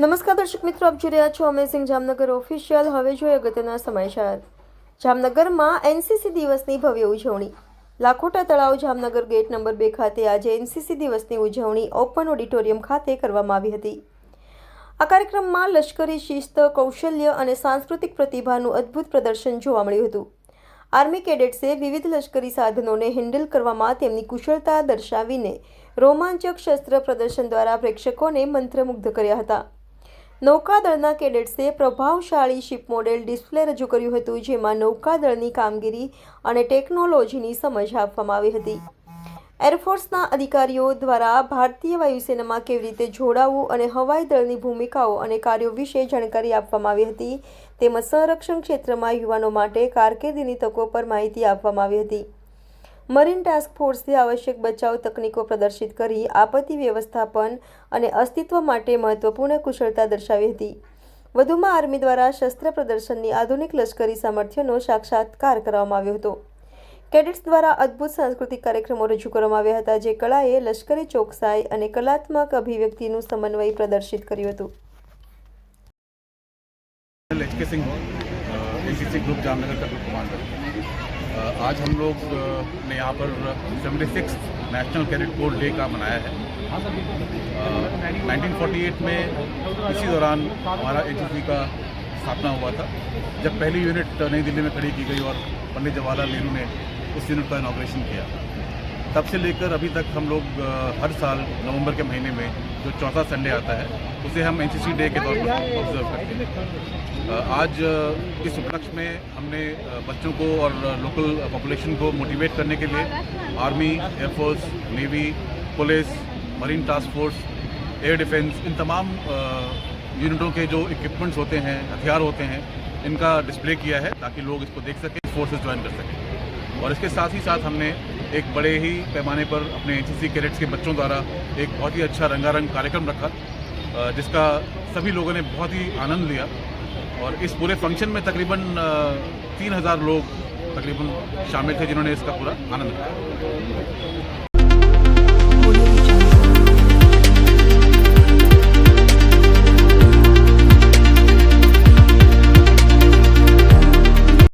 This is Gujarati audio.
નમસ્કાર દર્શક મિત્રો, આપ જોઈ રહ્યા છો અમેઝિંગ જામનગર ઓફિશિયલ હવે જોઈએ અગત્યના સમાચાર. જામનગરમાં એનસીસી દિવસની ભવ્ય ઉજવણી. લાખોટા તળાવ જામનગર ગેટ નંબર બે ખાતે આજે એનસીસી દિવસની ઉજવણી ઓપન ઓડિટોરિયમ ખાતે કરવામાં આવી હતી. આ કાર્યક્રમમાં લશ્કરી શિસ્ત, કૌશલ્ય અને સાંસ્કૃતિક પ્રતિભાનું અદ્ભુત પ્રદર્શન જોવા મળ્યું હતું. આર્મી કેડેટ્સે વિવિધ લશ્કરી સાધનોને હેન્ડલ કરવામાં તેમની કુશળતા દર્શાવીને રોમાંચક શસ્ત્ર પ્રદર્શન દ્વારા પ્રેક્ષકોને મંત્રમુગ્ધ કર્યા હતા. નૌકાદળના કેડેટ્સે પ્રભાવશાળી શિપ મોડેલ ડિસ્પ્લે રજૂ કર્યું હતું, જેમાં નૌકાદળની કામગીરી અને ટેકનોલોજીની સમજ આપવામાં આવી હતી. એરફોર્સના અધિકારીઓ દ્વારા ભારતીય વાયુસેનામાં કેવી રીતે જોડાવું અને હવાઈ દળની ભૂમિકાઓ અને કાર્યો વિશે જાણકારી આપવામાં આવી હતી તેમજ સંરક્ષણ ક્ષેત્રમાં યુવાનો માટે કારકિર્દીની તકો પર માહિતી આપવામાં આવી હતી. મરીન ટાસ્ક ફોર્સથી આવશ્યક બચાવ તકનીકો પ્રદર્શિત કરી આપત્તિ વ્યવસ્થાપન અને અસ્તિત્વ માટે મહત્વપૂર્ણ કુશળતા દર્શાવી હતી. વધુમાં આર્મી દ્વારા શસ્ત્ર પ્રદર્શનની આધુનિક લશ્કરી સામર્થ્યનો સાક્ષાત્કાર કરવામાં આવ્યો હતો. કેડેટ્સ દ્વારા અદ્ભુત સાંસ્કૃતિક કાર્યક્રમો રજૂ કરવામાં આવ્યા હતા, જે કળાએ લશ્કરી ચોકસાઈ અને કલાત્મક અભિવ્યક્તિનું સમન્વય પ્રદર્શિત કર્યું હતું. એનસીસી ગ્રુપ જામનગર કમાન્ડર आज हम लोग ने यहाँ पर seventy six national cadet corps day का मनाया है। नाइनटीन फोर्टी एट में इसी दौरान हमारा एच का स्थापना हुआ था। जब पहली यूनिट नई दिल्ली में खड़ी की गई और पंडित जवाहरलाल नेहरू ने उस यूनिट का इनाग्रेशन किया। तब से लेकर अभी तक हम लोग हर साल नवंबर के महीने में जो चौथा संडे आता है, उसे हम एनसीसी डे के तौर पर ऑब्ज़र्व करते हैं। आज इस उपलक्ष्य में हमने बच्चों को और लोकल पॉपुलेशन को मोटिवेट करने के लिए army air force navy police marine task force air defence इन तमाम यूनिटों के जो इक्विपमेंट्स होते हैं, हथियार होते हैं, इनका डिस्प्ले किया है ताकि लोग इसको देख सकें फोर्सेस ज्वाइन कर सकें। और इसके साथ ही साथ हमने एक बड़े ही पैमाने पर अपने एन कैडेट्स के बच्चों द्वारा एक बहुत ही अच्छा रंगारंग कार्यक्रम रखा जिसका सभी लोगों ने बहुत ही आनंद लिया। और इस पूरे फ़ंक्शन में तकरीबन तीन हज़ार लोग तकरीबन शामिल थे जिन्होंने इसका पूरा आनंद लिया।